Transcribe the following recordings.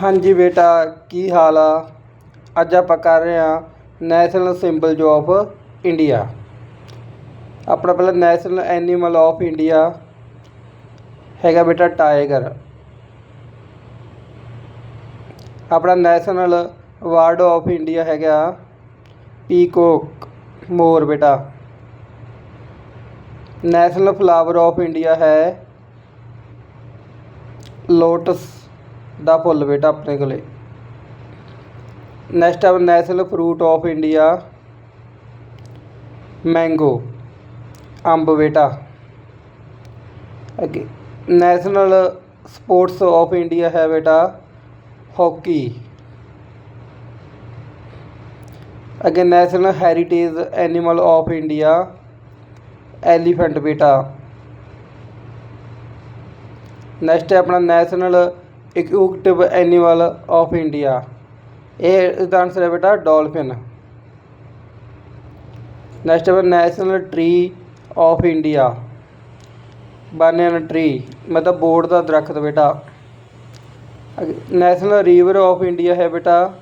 ਹਾਂਜੀ ਬੇਟਾ, ਕੀ ਹਾਲ ਆ? ਅੱਜ ਆਪਾਂ ਕਰ ਰਹੇ ਹਾਂ ਨੈਸ਼ਨਲ ਸਿੰਬਲ ਆਫ ਇੰਡੀਆ ਆਪਣਾ ਪਹਿਲਾਂ ਨੈਸ਼ਨਲ ਐਨੀਮਲ ਆਫ ਇੰਡੀਆ ਹੈਗਾ ਬੇਟਾ ਟਾਈਗਰ ਆਪਣਾ ਨੈਸ਼ਨਲ ਅਵਾਰਡ ਆਫ ਇੰਡੀਆ ਹੈਗਾ ਪੀਕੋਕ ਮੋਰ ਬੇਟਾ। ਨੈਸ਼ਨਲ ਫਲਾਵਰ ਆਫ ਇੰਡੀਆ ਹੈ ਲੋਟਸ ਦਾ ਫੁੱਲ ਬੇਟਾ ਆਪਣੇ ਕੋਲੇ। ਨੈਕਸਟ ਆ national fruit of India mango ਅੰਬ ਬੇਟਾ। ਅੱਗੇ ਨੈਸ਼ਨਲ ਸਪੋਰਟਸ ਆਫ ਇੰਡੀਆ ਹੈ ਬੇਟਾ ਹਾਕੀ ਅੱਗੇ national heritage animal of India elephant ਬੇਟਾ। ਨੈਕਸਟ ਹੈ ਆਪਣਾ national aquatic animal of India. ਇਹ ਇਸਦਾ ਆਨਸਰ ਹੈ ਬੇਟਾ ਡੋਲਫਿਨ। ਨੈਕਸਟ ਹੈ national tree of India. Banyan tree ਮਤਲਬ ਬੋਰਡ ਦਾ ਦਰਖਤ ਬੇਟਾ। ਨੈਸ਼ਨਲ ਰਿਵਰ ਆਫ ਇੰਡੀਆ ਹੈ ਬੇਟਾ,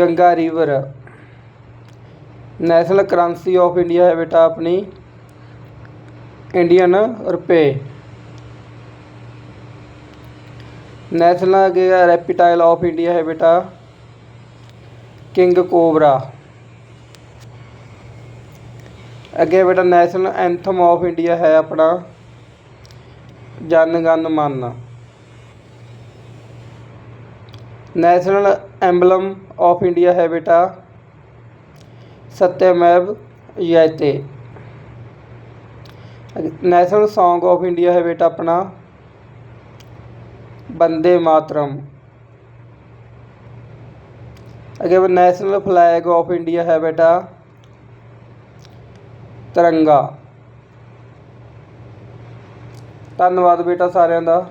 Ganga river. National currency of India ਹੈ ਬੇਟਾ ਆਪਣੀ। ਇੰਡੀਅਨ ਰੁਪਏ। ਨੈਸ਼ਨਲ ਅੱਗੇ ਰੈਪੀਟਾਈਲ ਆਫ ਇੰਡੀਆ ਹੈ ਬੇਟਾ। King cobra. ਅੱਗੇ ਬੇਟਾ, ਨੈਸ਼ਨਲ ਐਂਥਮ ਆਫ ਇੰਡੀਆ ਹੈ ਆਪਣਾ। Jana Gana Mana. National ਐਂਬਲਮ of India ਹੈ ਬੇਟਾ। ਸਤਿਅਮੈਵ ਜਯਤੇ ਨੈਸ਼ਨਲ Song ਆਫ ਇੰਡੀਆ ਹੈ ਬੇਟਾ ਆਪਣਾ। ਬੰਦੇ ਮਾਤਰਮ। ਅੱਗੇ ਨੈਸ਼ਨਲ ਫਲੈਗ ਆਫ ਇੰਡੀਆ ਹੈ ਬੇਟਾ। ਤਿਰੰਗਾ। ਧੰਨਵਾਦ ਬੇਟਾ ਸਾਰਿਆਂ ਦਾ।